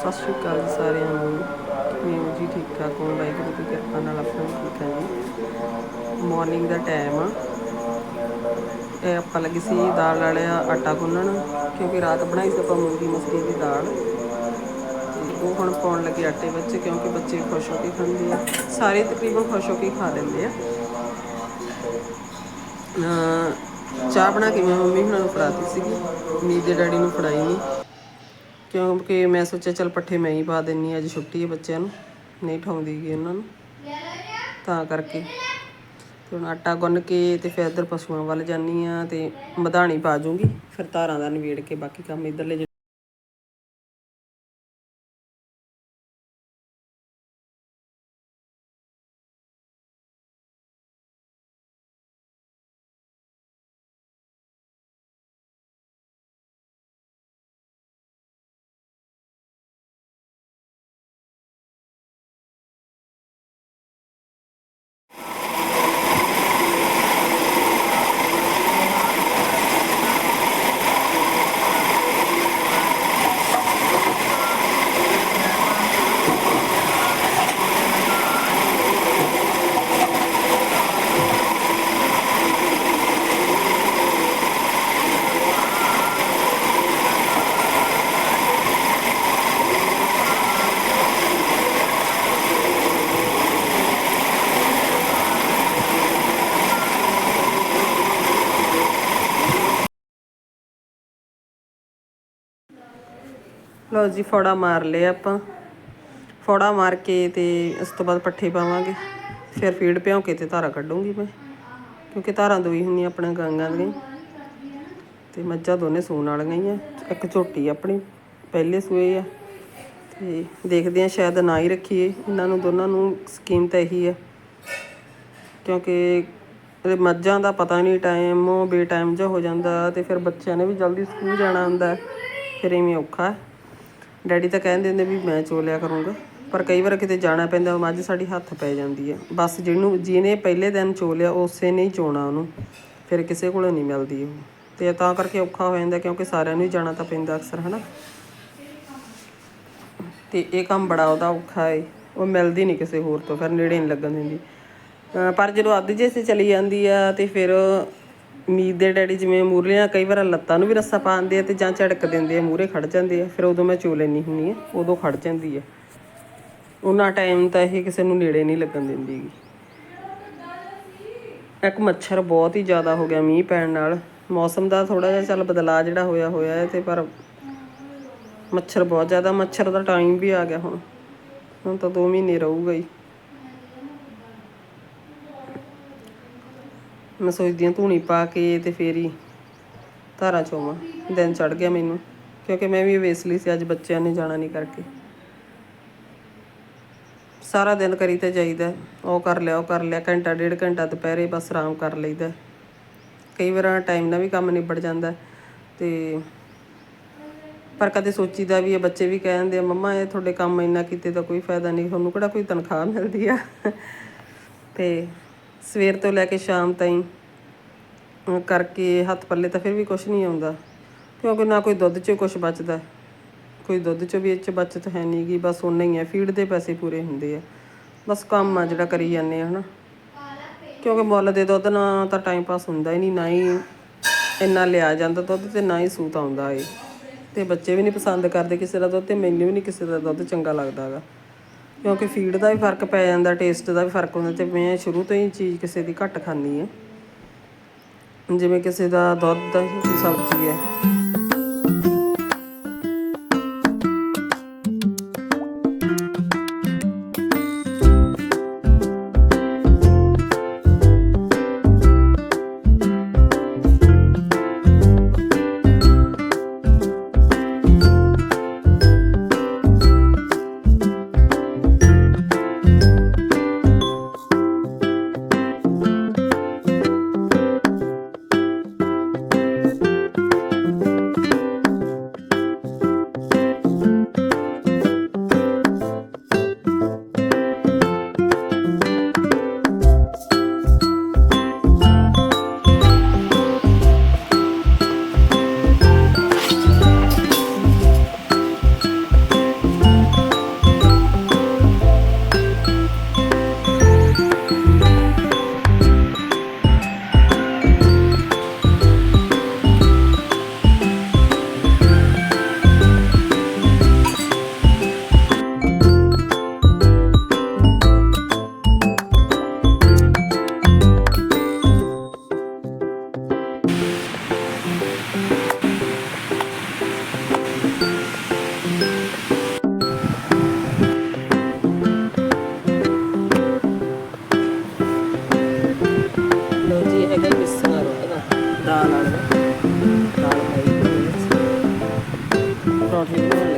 ਸਤਿ ਸ਼੍ਰੀ ਅਕਾਲ ਸਾਰਿਆਂ ਨੂੰ। ਕਿਵੇਂ ਜੀ ਠੀਕ ਠਾਕ ਹੋ? ਵਾਹਿਗੁਰੂ ਦੀ ਕਿਰਪਾ ਨਾਲ ਆਪਣਾ ਠੀਕ ਹੈ ਜੀ। ਮਾਰਨਿੰਗ ਦਾ ਟਾਈਮ ਆ। ਇਹ ਆਪਾਂ ਲੱਗੇ ਸੀ ਦਾਲ ਵਾਲਿਆ ਆਟਾ ਗੁੰਨਣ, ਕਿਉਂਕਿ ਰਾਤ ਬਣਾਈ ਸੀ ਆਪਾਂ ਮੂੰਗੀ ਮਸਰੀ ਦੀ ਦਾਲ। ਉਹ ਹੁਣ ਪਾਉਣ ਲੱਗੇ ਆਟੇ ਵਿੱਚ, ਕਿਉਂਕਿ ਬੱਚੇ ਖੁਸ਼ ਹੋ ਕੇ ਖਾਂਦੇ ਆ। ਸਾਰੇ ਤਕਰੀਬਨ ਖੁਸ਼ ਹੋ ਕੇ ਖਾ ਲੈਂਦੇ ਆ। ਚਾਹ ਬਣਾ ਕੇ ਮੈਂ ਮੰਮੀ ਹੁਣਾਂ ਨੂੰ ਫੜਾਤੀ ਸੀਗੀ। ਮੀ ਡੈਡੀ ਨੂੰ ਫੜਾਈ। ਨਹੀਂ ਕਿਉਂਕਿ ਮੈਂ ਸੋਚਿਆ ਚਲ ਪੱਠੇ ਮੈਂ ਹੀ ਪਾ ਦਿੰਨੀ ਅੱਜ ਛੁੱਟੀ ਹੈ ਬੱਚਿਆਂ ਨੂੰ, ਨਹੀਂ ਠਾਉਂਦੀ ਗਈ ਉਹਨਾਂ ਨੂੰ। ਤਾਂ ਕਰਕੇ। ਤੇ ਹੁਣ ਆਟਾ ਗੁੰਨ ਕੇ ਤੇ ਫਿਰ ਇੱਧਰ ਪਸ਼ੂਆਂ ਵੱਲ ਜਾਨੀ ਆ ਤੇ ਮਧਾਣੀ ਪਾ ਜੂੰਗੀ, ਫਿਰ ਧਾਰਾਂ ਦਾ ਨਿਬੇੜ ਕੇ ਬਾਕੀ ਕੰਮ ਇੱਧਰਲੇ ਲਓ ਜੀ, ਫੋੜਾ ਮਾਰ ਲਿਆ ਆਪਾਂ। ਫੋੜਾ ਮਾਰ ਕੇ ਤੇ ਉਸ ਤੋਂ ਬਾਅਦ ਪੱਠੇ ਪਾਵਾਂਗੇ। ਫਿਰ ਫੀਡ ਭਿਉਂ ਕੇ ਤੇ ਧਾਰਾ ਕੱਢੂੰਗੀ ਮੈਂ, ਕਿਉਂਕਿ ਧਾਰਾਂ ਦੋਈ ਹੁੰਦੀਆਂ ਆਪਣੇ ਗਾਂਗਾਂ ਦੀਆਂ। ਤੇ ਮੱਝਾਂ ਦੋਨੇ ਸੂਣ ਵਾਲੀਆਂ ਹੀ ਆ, ਇੱਕ ਝੋਟੀ ਆਪਣੀ ਪਹਿਲੇ ਸੂਏ ਆ। ਤੇ ਦੇਖਦੇ ਆ ਸ਼ਾਇਦ ਨਾ ਹੀ ਰੱਖੀਏ, ਇਹਨਾਂ ਨੂੰ ਦੋਨਾਂ ਨੂੰ ਸਕੀਮ ਤਾਂ ਇਹੀ ਆ। ਕਿਉਂਕਿ ਮੱਝਾਂ ਦਾ ਪਤਾ ਨਹੀਂ ਟਾਈਮ ਬੇ ਟਾਈਮ ਜਿਹਾ ਹੋ ਜਾਂਦਾ ਤੇ ਫਿਰ ਬੱਚਿਆਂ ਨੇ ਵੀ ਜਲਦੀ ਸਕੂਲ ਜਾਣਾ ਹੁੰਦਾ, ਫਿਰ ਐਵੇਂ ਔਖਾ। ਡੈਡੀ ਤਾਂ ਕਹਿੰਦੇ ਹੁੰਦੇ ਵੀ ਮੈਂ ਚੋਲਿਆ ਕਰੂੰਗਾ, ਪਰ ਕਈ ਵਾਰ ਕਿਤੇ ਜਾਣਾ ਪੈਂਦਾ, ਉਹ ਮੱਝ ਸਾਡੀ ਹੱਥ ਪੈ ਜਾਂਦੀ ਹੈ। ਬਸ ਜਿਹਨੂੰ, ਜਿਹਨੇ ਪਹਿਲੇ ਦਿਨ ਚੋਲਿਆ, ਉਸੇ ਨੇ ਹੀ ਚੋਣਾ ਉਹਨੂੰ, ਫਿਰ ਕਿਸੇ ਕੋਲੋਂ ਨਹੀਂ ਮਿਲਦੀ ਉਹ। ਤੇ ਤਾਂ ਕਰਕੇ ਔਖਾ ਹੋ ਜਾਂਦਾ, ਕਿਉਂਕਿ ਸਾਰਿਆਂ ਨੂੰ ਹੀ ਜਾਣਾ ਤਾਂ ਪੈਂਦਾ ਅਕਸਰ, ਹਨਾ? ਤੇ ਇਹ ਕੰਮ ਬੜਾ ਉਹਦਾ ਔਖਾ ਹੈ ਉਹ ਮਿਲਦੀ ਨਹੀਂ ਕਿਸੇ ਹੋਰ ਤੋਂ, ਫਿਰ ਨੇੜੇ ਨਹੀਂ ਲੱਗਣ ਦਿੰਦੀ। ਪਰ ਜਦੋਂ ਅੱਧ ਜੇ ਸੇ ਚਲੀ ਜਾਂਦੀ ਆ, ਤੇ ਫਿਰ ਮੀਤ ਦੇ ਡੈਡੀ ਜਿਵੇਂ ਮੂਰਲੀਆਂ ਕਈ ਵਾਰ ਲੱਤਾਂ ਨੂੰ ਵੀ ਰੱਸਾ ਪਾਉਂਦੇ ਆ ਤੇ ਜਾਂ ਝੜਕ ਦਿੰਦੇ ਆ ਮੂਰੇ ਖੜ ਜਾਂਦੇ ਆ। ਫਿਰ ਉਦੋਂ ਮੈਂ ਚੋ ਲੈਣੀ ਹੁੰਨੀ ਆ, ਉਦੋਂ ਖੜ ਜਾਂਦੀ ਆ। ਉਹਨਾਂ ਟਾਈਮ ਤਾਂ ਇਹ ਕਿਸੇ ਨੂੰ ਨੇੜੇ ਨਹੀਂ ਲੱਗਣ ਦਿੰਦੀ ਇੱਕ ਮੱਛਰ ਬਹੁਤ ਹੀ ਜ਼ਿਆਦਾ ਹੋ ਗਿਆ ਮੀਂਹ ਪੈਣ ਨਾਲ। ਮੌਸਮ ਦਾ ਥੋੜਾ ਜਿਹਾ ਚੱਲ ਬਦਲਾਅ ਜਿਹੜਾ ਹੋਇਆ ਹੋਇਆ ਹੈ ਤੇ ਪਰ ਮੱਛਰ ਬਹੁਤ ਜ਼ਿਆਦਾ, ਮੱਛਰ ਦਾ ਟਾਈਮ ਵੀ ਆ ਗਿਆ ਹੁਣ। ਹੁਣ ਤਾਂ 2 ਮਹੀਨੇ ਰਹੂਗਾ ਹੀ। ਮੈਂ ਸੋਚਦੀ ਹਾਂ ਧੂਣੀ ਪਾ ਕੇ ਤੇ ਫੇਰ ਹੀ ਧਾਰਾਂ ਚੋਵਾਂ। ਦਿਨ ਚੜ ਗਿਆ ਮੈਨੂੰ, ਕਿਉਂਕਿ ਮੈਂ ਵੀ ਵੇਸਲੀ ਸੀ, ਅੱਜ ਬੱਚਿਆਂ ਨੇ ਜਾਣਾ ਨਹੀਂ ਕਰਕੇ। ਸਾਰਾ ਦਿਨ ਕਰੀ ਤੇ ਜਾਈਦਾ, ਉਹ ਕਰ ਲਿਆ, ਉਹ ਕਰ ਲਿਆ, ਘੰਟਾ, ਡੇਢ ਘੰਟਾ ਦੁਪਹਿਰੇ ਬਸ ਆਰਾਮ ਕਰ ਲਈਦਾ। ਕਈ ਵਾਰ ਟਾਈਮ ਨਾਲ ਵੀ ਕੰਮ ਨਿਬੜ ਜਾਂਦਾ ਤੇ ਪਰ ਕਦੇ ਸੋਚੀਦਾ ਵੀ ਇਹ ਬੱਚੇ ਵੀ ਕਹਿੰਦੇ ਆ, ਮੰਮਾ, ਇਹ ਤੁਹਾਡੇ ਕੰਮ ਇੰਨਾ ਕੀਤੇ ਤਾਂ ਕੋਈ ਫਾਇਦਾ ਨਹੀਂ, ਤੁਹਾਨੂੰ ਕਿਹੜਾ ਕੋਈ ਤਨਖਾਹ ਮਿਲਦੀ ਆ? ਤੇ ਸਵੇਰ ਤੋਂ ਲੈ ਕੇ ਸ਼ਾਮ ਤਾਈਂ ਕਰਕੇ ਹੱਥ ਪੱਲੇ ਤਾਂ ਫਿਰ ਵੀ ਕੁਝ ਨਹੀਂ ਆਉਂਦਾ। ਕਿਉਂਕਿ ਨਾ ਕੋਈ ਦੁੱਧ 'ਚੋਂ ਕੁਝ ਬਚਦਾ। ਕੋਈ ਦੁੱਧ 'ਚੋਂ ਵੀ ਇਹ 'ਚ ਬਚਤ ਹੈ ਨਹੀਂ ਗੀ, ਬਸ ਉਨਾ ਹੀ ਹੈ ਫੀਡ ਦੇ ਪੈਸੇ ਪੂਰੇ ਹੁੰਦੇ ਆ। ਬਸ ਕੰਮ ਆ ਜਿਹੜਾ ਕਰੀ ਜਾਂਦੇ ਆ, ਹਨਾ। ਕਿਉਂਕਿ ਮੁੱਲ ਦੇ ਦੁੱਧ ਨਾਲ ਤਾਂ ਟਾਈਮ ਪਾਸ ਹੁੰਦਾ ਹੀ ਨਹੀਂ, ਨਾ ਹੀ ਇੰਨਾ ਲਿਆ ਜਾਂਦਾ ਦੁੱਧ ਤੇ ਨਾ ਹੀ ਸੂਤ ਆਉਂਦਾ ਏ ਤੇ ਬੱਚੇ ਵੀ ਨਹੀਂ ਪਸੰਦ ਕਰਦੇ ਕਿਸੇ ਦਾ ਦੁੱਧ ਤੇ ਮੈਨੂੰ ਵੀ ਨਹੀਂ ਕਿਸੇ ਦਾ ਦੁੱਧ ਚੰਗਾ ਲੱਗਦਾ ਹੈਗਾ ਕਿਉਂਕਿ ਫੀਡ ਦਾ ਵੀ ਫ਼ਰਕ ਪੈ ਜਾਂਦਾ ਟੇਸਟ ਦਾ ਵੀ ਫ਼ਰਕ ਹੁੰਦਾ ਤੇ ਮੈਂ ਸ਼ੁਰੂ ਤੋਂ ਹੀ ਚੀਜ਼ ਕਿਸੇ ਦੀ ਘੱਟ ਖਾਂਦੀ ਹਾਂ। ਜਿਵੇਂ ਕਿਸੇ ਦਾ ਦੁੱਧ ਦੀ ਸਬਜ਼ੀ ਹੈ। చాలా హైపోయింది ప్రోటీన్